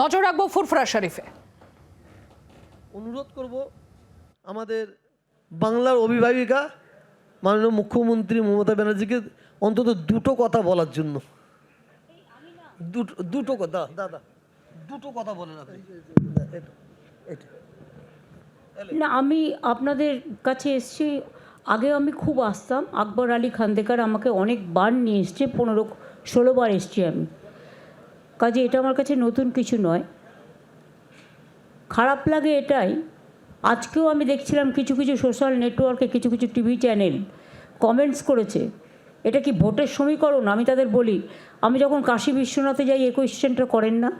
নজর রাখব ফুরফুরা শরীফে। অনুরোধ করব আমাদের বাংলার অভিভাবিকা মাননীয় মুখ্যমন্ত্রী মমতা ব্যানার্জিকে অন্তত দুটো কথা বলার জন্য। দুটো দুটো কথা দাদা দুটো কথা বলেন। না আমি আপনাদের কাছে এসেছি আগে আমি খুব আসতাম। আকবর আলী খান্দেকার আমাকে অনেকবার নিয়ে এসছে পনেরো ষোলোবার এসছি আমি। কাজে এটা আমার কাছে নতুন কিছু নয়। খারাপ লাগে এটাই। আজকেও আমি দেখছিলাম কিছু কিছু সোশ্যাল নেটওয়ার্কে কিছু কিছু টিভি চ্যানেল কমেন্টস করেছে। এটা কি ভোটের সমীকরণ? আমি তাদের বলি, আমি যখন কাশী বিশ্বনাথে যাই এই কোয়েশ্চেনটা করেন না।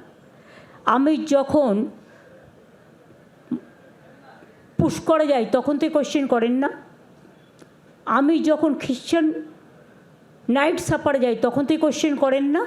আমি যখন পুষ্করে যাই, তখন তো কোয়েশ্চেন করেন না। আমি যখন খ্রিশ্চান নাইট সাপারে যাই, তখন তো কোয়েশ্চেন করেন না।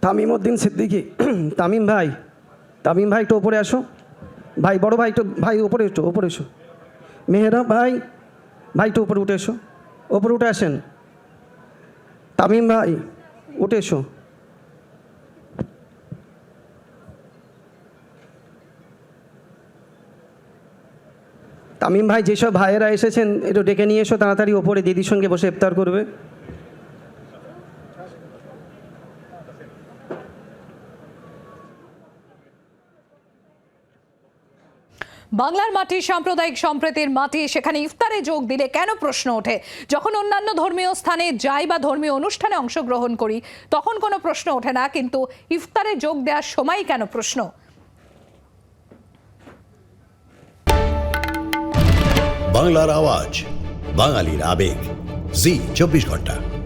তামিম উদ্দিন সিদ্দিকি। তামিম ভাই তামিম ভাই একটু ওপরে আসো। ভাই, বড় ভাই একটু, ভাই ওপরে একটু ওপরে এসো। মেহেরা ভাই ভাই একটু উপরে উঠে এসো। ওপরে উঠে আসেন। তামিম ভাই, উঠে এসো। তামিম ভাই, যেসব ভাইয়েরা এসেছেন, একটু ডেকে নিয়ে এসো, তাড়াতাড়ি ওপরে দিদির সঙ্গে বসে ইফতার করবে। বাংলার মাটি সাম্প্রদায়িক সম্প্রীতির মাটি, সেখানে ইফতারে যোগ দিলে কেন প্রশ্ন ওঠে? যখন অন্যান্য ধর্মীয় স্থানে যাই বা ধর্মীয় অনুষ্ঠানে অংশগ্রহণ করি, তখন কোনো প্রশ্ন ওঠে না, কিন্তু ইফতারে যোগ দেওয়ার সময় কেন প্রশ্ন? বাংলার আওয়াজ, বাঙালির আবেগ। জি, চব্বিশ ঘণ্টা।